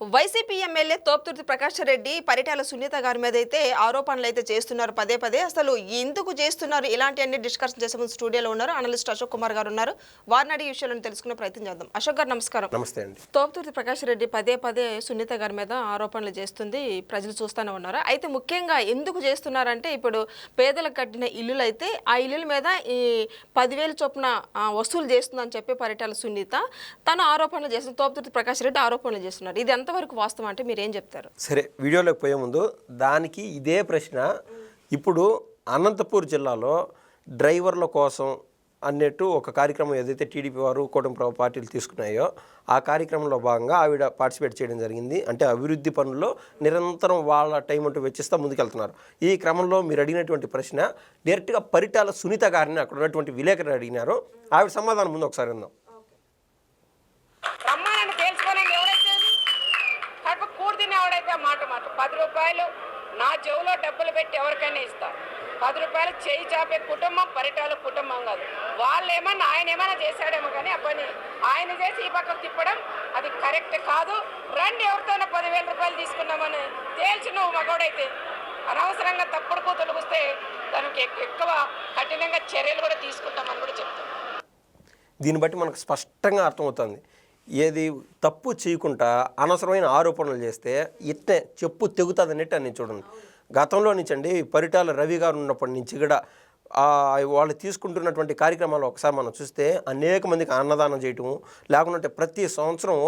YCP MLA Thopudurthi Prakash Reddy Paritala Sunitha గారి మీద అయితే ఆరోపణలు అయితే చేస్తున్నారు పదే పదే. అసలు ఎందుకు చేస్తున్నారు? ఇలాంటి అన్ని డిస్కషన్ చేసే ముందు స్టూడియోలో ఉన్నారు అనలిస్ట్ అశోక్ కుమార్ గారు ఉన్నారు. వారిని అడిగి విషయాలను తెలుసుకునే ప్రయత్నం చేద్దాం. అశోక్ గారు నమస్కారం. నమస్తే అండి. తోపుతుర్తి ప్రకాష్ రెడ్డి పదే పదే సునీత గారి మీద ఆరోపణలు చేస్తుంది. ప్రజలు చూస్తూనే ఉన్నారు. అయితే ముఖ్యంగా ఎందుకు చేస్తున్నారంటే ఇప్పుడు పేదలకు కట్టిన ఇల్లులు అయితే ఆ ఇల్లుల మీద ఈ పదివేలు చొప్పున వసూలు చేస్తుందని చెప్పి పరిటాల సునీత తను ఆరోపణలు చేస్తుంది తోపుతుర్తి ప్రకాష్ రెడ్డి ఆరోపణలు చేస్తున్నారు. ఇది ఎంతవరకు వాస్తవం అంటే మీరు ఏం చెప్తారు? సరే వీడియోలోకి పోయే ముందు దానికి ఇదే ప్రశ్న. ఇప్పుడు అనంతపూర్ జిల్లాలో డ్రైవర్ల కోసం అన్నట్టు ఒక కార్యక్రమం ఏదైతే టీడీపీ వారు కూటమి పార్టీలు తీసుకున్నాయో ఆ కార్యక్రమంలో భాగంగా ఆవిడ పార్టిసిపేట్ చేయడం జరిగింది. అంటే అభివృద్ధి పనుల్లో నిరంతరం వాళ్ళ టైం అంటూ వెచ్చిస్తూ ముందుకెళ్తున్నారు. ఈ క్రమంలో మీరు అడిగినటువంటి ప్రశ్న డైరెక్ట్గా పరిటాల సునీత గారిని అక్కడ ఉన్నటువంటి విలేకరులు అడిగినారు. ఆవిడ సమాధానం ముందు ఒకసారి విందాం రమ్మనని తేల్చుకోనండి ఎవరైతే కడుపు కూడి తినేవాడైతే ఆ మాట మాట పది రూపాయలు నా చెవులో డబ్బులు పెట్టి ఎవరికైనా ఇస్తారు పది రూపాయలు చేయి చాపే కుటుంబం పరిటాల కుటుంబం కాదు. వాళ్ళు ఏమన్నా ఆయన ఏమైనా చేశాడేమో కానీ ఆ పని ఆయన చేసి ఈ పక్కకు తిప్పడం అది కరెక్ట్ కాదు. రండి ఎవరితోనో పదివేల రూపాయలు తీసుకున్నామని తేల్చి నువ్వు మగోడైతే. అనవసరంగా తప్పుడు కూతులు వస్తే దానికి ఎక్కువ కఠినంగా చర్యలు కూడా తీసుకుంటామని కూడా చెప్తాను దీన్ని బట్టి మనకు స్పష్టంగా అర్థమవుతుంది. ఏది తప్పు చేయకుండా అనవసరమైన ఆరోపణలు చేస్తే ఇట్టే చెప్పు తెగుతుంది అన్నట్టు అని చూడండి. గతంలో నుంచి అండి పరిటాల రవి గారు ఉన్నప్పటి నుంచి కూడా వాళ్ళు తీసుకుంటున్నటువంటి కార్యక్రమాలు ఒకసారి మనం చూస్తే అనేక మందికి అన్నదానం చేయటము లేకుంటే ప్రతి సంవత్సరం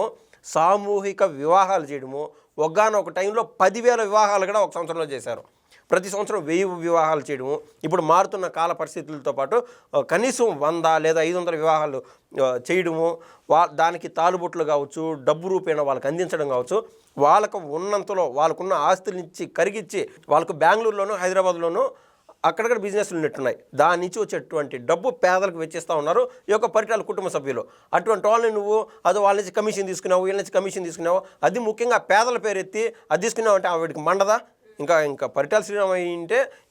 సామూహిక వివాహాలు చేయడము ఒకగానొక టైంలో పదివేల వివాహాలు కూడా ఒక సంవత్సరంలో చేశారు. ప్రతి సంవత్సరం వెయ్యి వివాహాలు చేయడము. ఇప్పుడు మారుతున్న కాల పరిస్థితులతో పాటు కనీసం వంద లేదా ఐదు వందల వివాహాలు చేయడము వా దానికి తాలుబొట్లు కావచ్చు డబ్బు రూపేణ వాళ్ళకి అందించడం కావచ్చు వాళ్ళకు ఉన్నంతలో వాళ్ళకున్న ఆస్తులనిచ్చి కరిగిచ్చి వాళ్ళకు బెంగళూరులోనూ హైదరాబాద్లోనూ అక్కడక్కడ బిజినెస్లు ఉన్నట్టున్నాయి. దాని నుంచి వచ్చేటువంటి డబ్బు పేదలకు వెచ్చిస్తూ ఉన్నారు ఈ యొక్క పరిటాల కుటుంబ సభ్యులు. అటువంటి వాళ్ళని నువ్వు అది వాళ్ళ నుంచి కమిషన్ తీసుకున్నావు వీళ్ళ నుంచి కమిషన్ తీసుకున్నావు అది ముఖ్యంగా పేదల పేరు ఎత్తి అది తీసుకున్నావు అంటే ఆవిడకి మండదా? ఇంకా ఇంకా పరిటాల శ్రీరామ్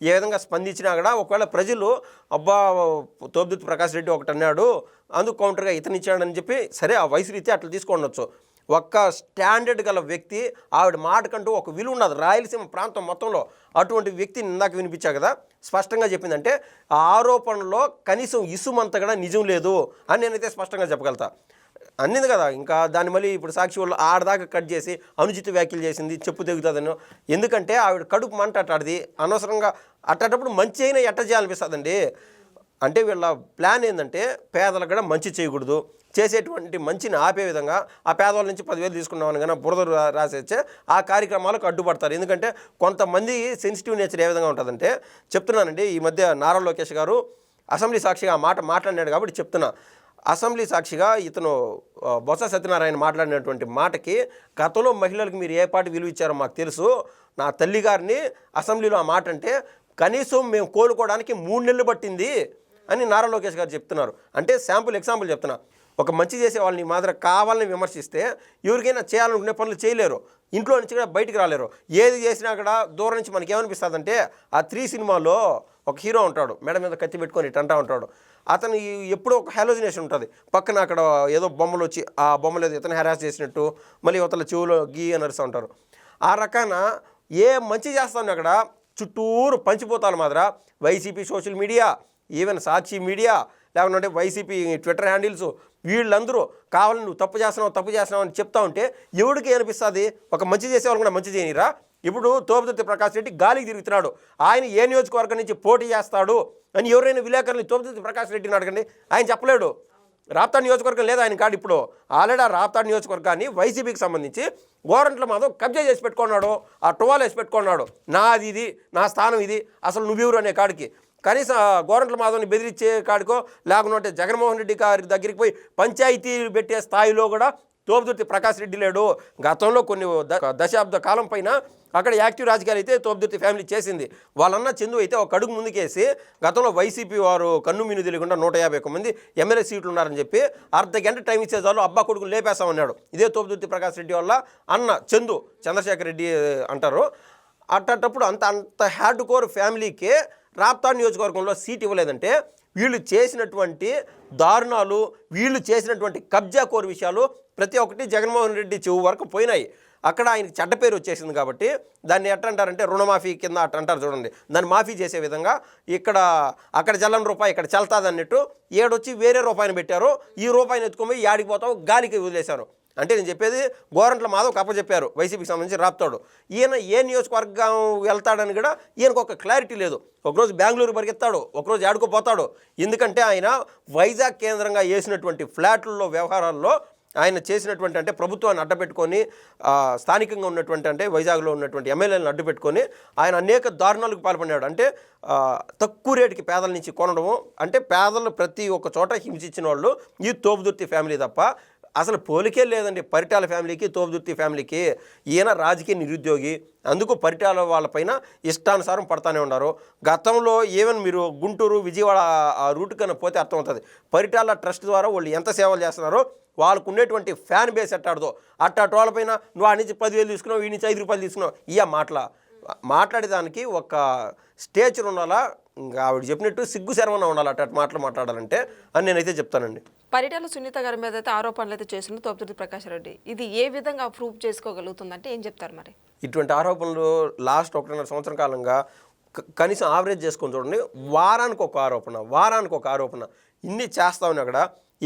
ఏ విధంగా స్పందించినా కూడా ఒకవేళ ప్రజలు అబ్బా తోబుద్ది ప్రకాష్ రెడ్డి ఒకటి అన్నాడు అందుకు కౌంటర్గా ఇతనిచ్చాడని చెప్పి సరే ఆ వయసు రీతి అట్లా తీసుకోండొచ్చు. ఒక్క స్టాండర్డ్ గల వ్యక్తి ఆవిడ మాటకంటూ ఒక విలువ ఉన్నది. రాయలసీమ ప్రాంతం మొత్తంలో అటువంటి వ్యక్తి ఇందాక వినిపించా కదా స్పష్టంగా చెప్పిందంటే ఆ ఆరోపణలో కనీసం ఇసుమంతగా కూడా నిజం లేదు అని నేనైతే స్పష్టంగా చెప్పగలుగుతా. అన్నింది కదా. ఇంకా దాన్ని మళ్ళీ ఇప్పుడు సాక్షి వాళ్ళు ఆడదాకా కట్ చేసి అనుచిత వ్యాఖ్యలు చేసింది చెప్పు తెగుతుందని. ఎందుకంటే ఆవిడ కడుపు మంట అట్టాడిది. అనవసరంగా అట్టేటప్పుడు మంచి అయినా ఎట్ట చేయాలనిపిస్తుందండి? అంటే వీళ్ళ ప్లాన్ ఏంటంటే పేదలకు కూడా మంచి చేయకూడదు. చేసేటువంటి మంచిని ఆపే విధంగా ఆ పేదవాళ్ళ నుంచి పదివేలు తీసుకున్నామని కానీ బురద రాసేచ్చే ఆ కార్యక్రమాలకు అడ్డుపడతారు. ఎందుకంటే కొంతమంది సెన్సిటివ్ నేచర్ ఏ విధంగా ఉంటుందంటే చెప్తున్నానండి. ఈ మధ్య నారా లోకేష్ గారు అసెంబ్లీ సాక్షిగా ఆ మాట మాట్లాడినాడు కాబట్టి చెప్తున్నా. అసెంబ్లీ సాక్షిగా ఇతను బొత్స సత్యనారాయణ మాట్లాడినటువంటి మాటకి గతంలో మహిళలకు మీరు ఏ పాటి విలువ ఇచ్చారో మాకు తెలుసు. నా తల్లి గారిని అసెంబ్లీలో ఆ మాట అంటే కనీసం మేము కోలుకోవడానికి మూడు నెలలు పట్టింది అని నారా లోకేష్ గారు చెప్తున్నారు. అంటే శాంపుల్ ఎగ్జాంపుల్ చెప్తున్నా. ఒక మంచి చేసే వాళ్ళని మాత్రం కావాలని విమర్శిస్తే ఎవరికైనా చేయాలనుకునే పనులు చేయలేరు. ఇంట్లో నుంచి కూడా బయటికి రాలేరు. ఏది చేసినా కూడా దూరం నుంచి మనకి ఏమనిపిస్తుందంటే ఆ త్రీ సినిమాలో ఒక హీరో ఉంటాడు. మేడం మీద కత్తి పెట్టుకొని ఇటు అంటా ఉంటాడు. అతను ఎప్పుడో ఒక హాలోజినేషన్ ఉంటుంది. పక్కన అక్కడ ఏదో బొమ్మలు వచ్చి ఆ బొమ్మలు ఏదో ఇతను హెరాస్ చేసినట్టు మళ్ళీ ఇవతల చెవులో గీ అని అరుస్తూ ఉంటారు. ఆ రకాన ఏ మంచి చేస్తాను అక్కడ చుట్టూరు పంచిపోతాను మాత్రం YCP social media even Sakshi media లేకుంటే వైసీపీ ట్విట్టర్ హ్యాండిల్స్ వీళ్ళందరూ కావాలని నువ్వు తప్పు చేస్తున్నావు తప్పు చేస్తున్నావు అని చెప్తా ఉంటే ఎవడికి అనిపిస్తుంది ఒక మంచి చేసేవాళ్ళు కూడా మంచి చేయనిరా. ఇప్పుడు తోపుదుర్తి ప్రకాష్ రెడ్డి గాలికి తిరుగుతున్నాడు. ఆయన ఏ నియోజకవర్గం నుంచి పోటీ చేస్తాడు అని ఎవరైనా విలేకరులు తోపుదుర్తి ప్రకాష్ రెడ్డిని అడగండి. ఆయన చెప్పలేడు. రాప్తాడ్ నియోజకవర్గం లేదు ఆయన కాడు ఇప్పుడు. ఆల్రెడీ ఆ రాప్తాడ్ నియోజకవర్గాన్ని వైసీపీకి సంబంధించి గోరంట్ల మాధవ్ కబ్జా చేసి పెట్టుకున్నాడు. ఆ టువాల్ వేసి పెట్టుకున్నాడు. నాది ఇది నా స్థానం ఇది అసలు నువ్వెవరు అనే కాడికి. కనీసం గోరంట్ల మాధవ్ని బెదిరించే కాడికో లేకుంటే జగన్మోహన్ రెడ్డి గారి దగ్గరికి పోయి పంచాయతీ పెట్టే స్థాయిలో కూడా తోపుదుర్తి ప్రకాష్ రెడ్డి లేడు. గతంలో కొన్ని ద- దశాబ్ద కాలం పైన అక్కడ యాక్టివ్ రాజకీయాలు అయితే తోపుదుర్తి ఫ్యామిలీ చేసింది. వాళ్ళన్న చందు అయితే ఒక అడుగు ముందుకేసి గతంలో వైసీపీ వారు కన్ను మీను తెలియకుండా నూట యాభై ఒక్క మంది ఎమ్మెల్యే సీట్లు ఉన్నారని చెప్పి అర్ధ గంట టైం ఇచ్చే చాలు అబ్బా కొడుకుని లేపేస్తామన్నాడు. ఇదే తోపుదుర్తి ప్రకాష్ రెడ్డి వల్ల అన్న చందు చంద్రశేఖర్ రెడ్డి అంటారు. అట్టప్పుడు అంత అంత హ్యాడ్ కోర్ ఫ్యామిలీకి రాప్తా నియోజకవర్గంలో సీట్ ఇవ్వలేదంటే వీళ్ళు చేసినటువంటి దారుణాలు వీళ్ళు చేసినటువంటి కబ్జా కోర్ విషయాలు ప్రతి ఒక్కటి జగన్మోహన్ రెడ్డి చెవు వరకు పోయినాయి. అక్కడ ఆయనకి చెడ్డ పేరు వచ్చేసింది కాబట్టి దాన్ని ఎట్ట అంటారంటే రుణమాఫీ కింద అట్ట అంటారు చూడండి. దాన్ని మాఫీ చేసే విధంగా ఇక్కడ అక్కడ జల్లని రూపాయి ఇక్కడ చల్తాదన్నట్టు ఏడొచ్చి వేరే రూపాయిని పెట్టారు. ఈ రూపాయిని ఎత్తుకొని యాడికి పోతావు గాలికి వదిలేశారు. అంటే నేను చెప్పేది గోరంట్ల మాధవ్ కప్పచెప్పారు వైసీపీకి సంబంధించి రాప్తాడు. ఈయన ఏ నియోజకవర్గం వెళ్తాడని కూడా ఈయనకు ఒక క్లారిటీ లేదు. ఒకరోజు బెంగళూరు పరిగెత్తాడు ఒకరోజు ఆడుకోపోతాడు ఎందుకంటే ఆయన వైజాగ్ కేంద్రంగా వేసినటువంటి ఫ్లాట్లలో వ్యవహారాల్లో ఆయన చేసినటువంటి అంటే ప్రభుత్వాన్ని అడ్డపెట్టుకొని స్థానికంగా ఉన్నటువంటి అంటే వైజాగ్లో ఉన్నటువంటి ఎమ్మెల్యేలను అడ్డుపెట్టుకొని ఆయన అనేక దారుణాలకు పాల్పడినాడు. అంటే తక్కువ రేటుకి పేదల నుంచి కొనడము అంటే పేదలు ప్రతి ఒక్క చోట హింసించిన వాళ్ళు ఈ తోపుదుర్తి ఫ్యామిలీ తప్ప అసలు పోలికే లేదండి. పరిటాల ఫ్యామిలీకి తోపుదుర్తి ఫ్యామిలీకి ఈయన రాజకీయ నిరుద్యోగి. అందుకు పరిటాల వాళ్ళపైన ఇష్టానుసారం పడతానే ఉన్నారు. గతంలో ఈవెన్ మీరు గుంటూరు విజయవాడ ఆ రూట్ కన్నా పోతే అర్థమవుతుంది పరిటాల ట్రస్ట్ ద్వారా వాళ్ళు ఎంత సేవలు చేస్తున్నారో వాళ్ళకు ఉండేటువంటి ఫ్యాన్ బేస్ ఎట్టాడదో అట్టాటి వాళ్ళపైన నువ్వు ఆ నుంచి పదివేలు తీసుకున్నావు ఈ నుంచి ఐదు రూపాయలు తీసుకున్నావు. ఇయ్య మాటల మాట్లాడేదానికి ఒక స్టేచర్ ఉండాలా? ఇంకా ఆవిడ చెప్పినట్టు సిగ్గు శర్మన ఉండాలి అట్ట మాటలు మాట్లాడాలంటే అని నేనైతే చెప్తానండి. పరిటాల సునీత గారి మీద అయితే ఆరోపణలు అయితే చేసింది తోపుతుర్తి ప్రకాష్ రెడ్డి. ఇది ఏ విధంగా ప్రూవ్ చేసుకోగలుగుతుందంటే ఏం చెప్తారు మరి? ఇటువంటి ఆరోపణలు లాస్ట్ ఒకటిన్నర సంవత్సరం కాలంగా కనీసం ఆవరేజ్ చేసుకొని చూడండి వారానికి ఒక ఆరోపణ వారానికి ఒక ఆరోపణ. ఇన్ని చేస్తా ఉన్నా అక్కడ.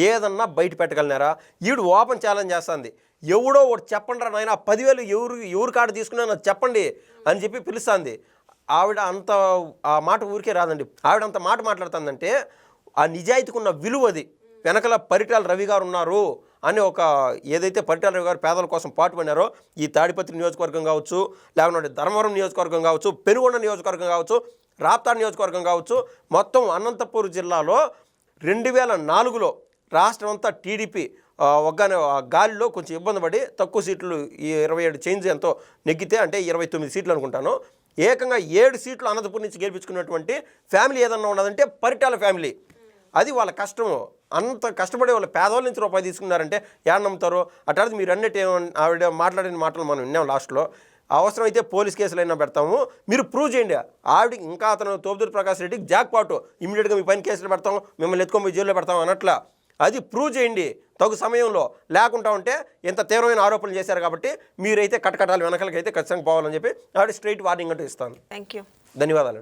ఏదన్నా బయట పెట్టగలినారా ఈడు ఓపెన్ ఛాలెంజ్ చేస్తుంది. ఎవడో ఒకటి చెప్పండి రా నాయన పదివేలు ఎవరు ఎవరు కాడ తీసుకున్నా నాకు చెప్పండి అని చెప్పి పిలుస్తుంది. ఆవిడ అంత ఆ మాట ఊరికే రాదండి. ఆవిడ అంత మాట మాట్లాడుతుందంటే ఆ నిజాయితీకి ఉన్న విలువ అది. వెనకల పరిటాల రవి గారు ఉన్నారు అని ఒక ఏదైతే పరిటాల రవి గారు పేదల కోసం పాటుపడినారో ఈ తాడిపత్రి నియోజకవర్గం కావచ్చు లేకపోతే ధర్మవరం నియోజకవర్గం కావచ్చు పెనుగొండ నియోజకవర్గం కావచ్చు రాప్తాడు నియోజకవర్గం కావచ్చు మొత్తం అనంతపూర్ జిల్లాలో రెండు వేల నాలుగులో రాష్ట్రం అంతా టీడీపీ ఒగ్గానే గాలిలో కొంచెం ఇబ్బంది పడి తక్కువ సీట్లు ఈ ఇరవై ఏడు చేంజ్ ఎంతో నెగ్గితే అంటే ఇరవై తొమ్మిది సీట్లు అనుకుంటాను. ఏకంగా ఏడు సీట్లు అనంతపురం నుంచి గెలిపించుకున్నటువంటి ఫ్యామిలీ ఏదన్నా ఉన్నదంటే పరిటాల ఫ్యామిలీ. అది వాళ్ళ కష్టము అంత కష్టపడే వాళ్ళ పేదవాళ్ళ నుంచి రూపాయి తీసుకున్నారంటే ఏడ నమ్ముతారు? అట్లాంటి మీరు అన్నట్టు ఆవిడ మాట్లాడిన మాటలు మనం విన్నాం లాస్ట్లో. అవసరమైతే పోలీస్ కేసులైనా పెడతాము. మీరు ప్రూవ్ చేయండి. ఆవిడకి ఇంకా అతను తోపుదూరి ప్రకాష్ రెడ్డికి జాక్ పాటు ఇమీడియట్గా మీ పైన కేసులు పెడతాం మిమ్మల్ని ఎత్తుకొని పోయి జైల్లో పెడతాం అన్నట్లా. అది ప్రూవ్ చేయండి. తగు సమయంలో లేకుండా ఉంటే ఇంత తీవ్రమైన ఆరోపణలు చేశారు కాబట్టి మీరైతే కటకటాలు వెనకలకైతే ఖచ్చితంగా పోవాలని చెప్పి ఆవిడ స్ట్రైట్ వార్నింగ్ అంటూ ఇస్తాను. థ్యాంక్ యూ ధన్యవాదాలు.